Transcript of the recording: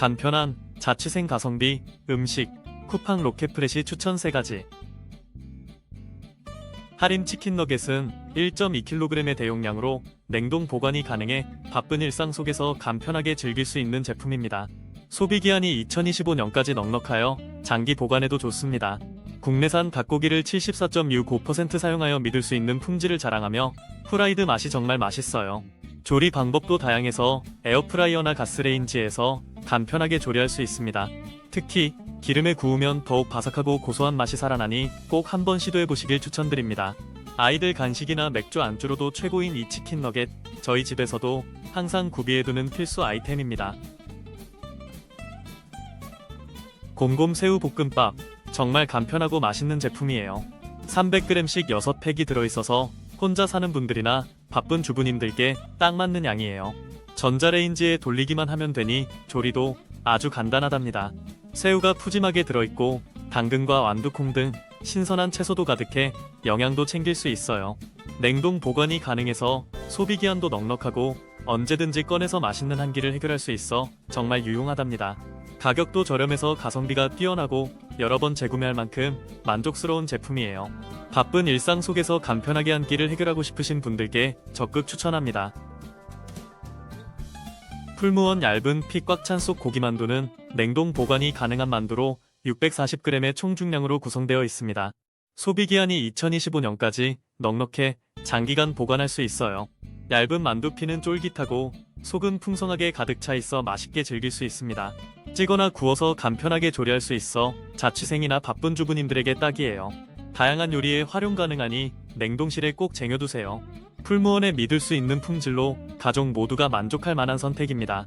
간편한 자취생 가성비 음식 쿠팡 로켓프레시 추천 3가지 할인 치킨 너겟은 1.2kg의 대용량으로 냉동 보관이 가능해 바쁜 일상 속에서 간편하게 즐길 수 있는 제품입니다. 소비 기한이 2025년까지 넉넉하여 장기 보관에도 좋습니다. 국내산 닭고기를 74.65% 사용하여 믿을 수 있는 품질을 자랑하며 후라이드 맛이 정말 맛있어요. 조리 방법도 다양해서 에어프라이어나 가스레인지에서 간편하게 조리할 수 있습니다. 특히 기름에 구우면 더욱 바삭하고 고소한 맛이 살아나니 꼭 한번 시도해 보시길 추천드립니다. 아이들 간식이나 맥주 안주로도 최고인 이 치킨 너겟, 저희 집에서도 항상 구비해두는 필수 아이템입니다. 곰곰 새우 볶음밥, 정말 간편하고 맛있는 제품이에요. 300g씩 6팩이 들어있어서 혼자 사는 분들이나 바쁜 주부님들께 딱 맞는 양이에요. 전자레인지에 돌리기만 하면 되니 조리도 아주 간단하답니다. 새우가 푸짐하게 들어있고 당근과 완두콩 등 신선한 채소도 가득해 영양도 챙길 수 있어요. 냉동 보관이 가능해서 소비기한도 넉넉하고 언제든지 꺼내서 맛있는 한 끼를 해결할 수 있어 정말 유용하답니다. 가격도 저렴해서 가성비가 뛰어나고 여러 번 재구매할 만큼 만족스러운 제품이에요. 바쁜 일상 속에서 간편하게 한 끼를 해결하고 싶으신 분들께 적극 추천합니다. 풀무원 얇은 피 꽉 찬 속 고기만두는 냉동 보관이 가능한 만두로 640g의 총 중량으로 구성되어 있습니다. 소비 기한이 2025년까지 넉넉해 장기간 보관할 수 있어요. 얇은 만두피는 쫄깃하고 속은 풍성하게 가득 차 있어 맛있게 즐길 수 있습니다. 찌거나 구워서 간편하게 조리할 수 있어 자취생이나 바쁜 주부님들에게 딱이에요. 다양한 요리에 활용 가능하니 냉동실에 꼭 쟁여두세요. 풀무원에 믿을 수 있는 품질로 가족 모두가 만족할 만한 선택입니다.